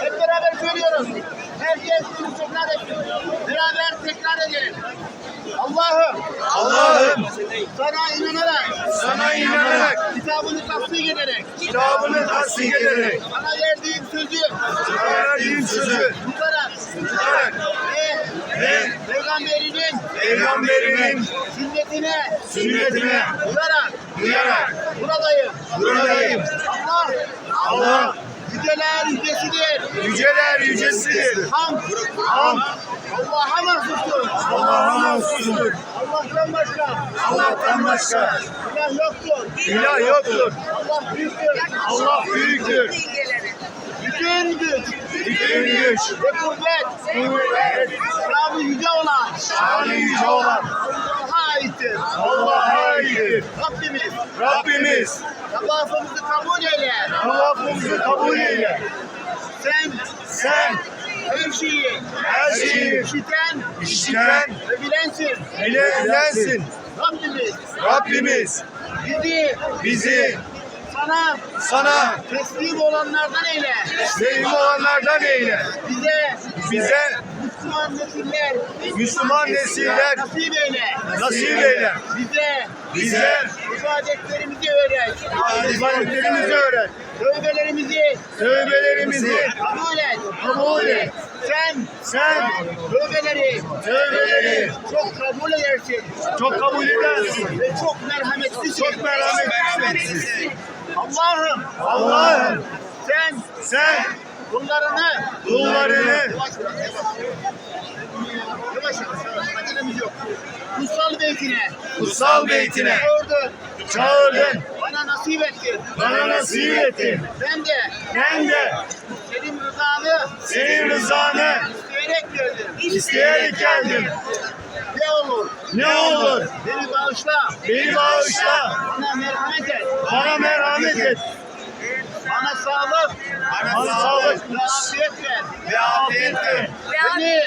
Hep beraber söylüyoruz. Herkes bunu tekrar etsin. Beraber tekrar edelim. Allah'ım. Allah'ım. Sana inanarak, sana inanarak, kitabını tasdik ederek, kitabını tasdik ederek, sana verdiğim sözü. Sana verdiğim sözü. Tutarak tutarak ve ve peygamberinin sünnetine sünnetine uyarak uyarak buradayım. buradayım. Allah Allah yüceler yücesidir. yüceler yücesidir. Ham, Ham Allah'a mahsustur. Allah'a mahsustur. Allah'tan başka Allah'tan başka ilah yoktur. ilah yoktur. Allah büyüktür. Allah büyüktür. Bütün güç Bütün güç, ve kuvvet, şanı yüce olan şanı yüce olan Allah'a aittir. Allah'a aittir. Rabbimiz Rabbimiz tavafımızı kabul eyle. tavafımızı kabul eyle. Sen Sen her şeyi her şeyi işiten işiten ve bilensin. bilensin. Rabbimiz Rabbimiz bizi bizi sana sana teslim olanlardan eyle. sevim olanlardan eyle. Bize Bize Müslüman nesiller Müslüman nesiller nasip eyle. nasip eyle. Bize Bize ibadetlerimizi öğret. ibadetlerimizi öğret. Tövbelerimizi Tövbelerimizi kabul et. kabul et. Sen Sen tövbeleri tövbeleri çok kabul edersin. çok kabul edersin. Ve çok merhametlisin. Çok merhametlisin. Allah'ım Allah'ım sen sen kullarını kullarını Yavaş yavaş acelemiz yok. Kutsal beytine kutsal beytine gördün. çağırdın. Bana nasip ettin. Bana nasip ettin. Ben de Ben de senin rızanı senin rızanı isteyerek geldim. isteyerek geldim. Ne olur beni bağışla. beni bağışla. Bana merhamet et. Bana merhamet et. Bana sağlık Bana sağlık ve afiyet ver. ve afiyet ver. Beni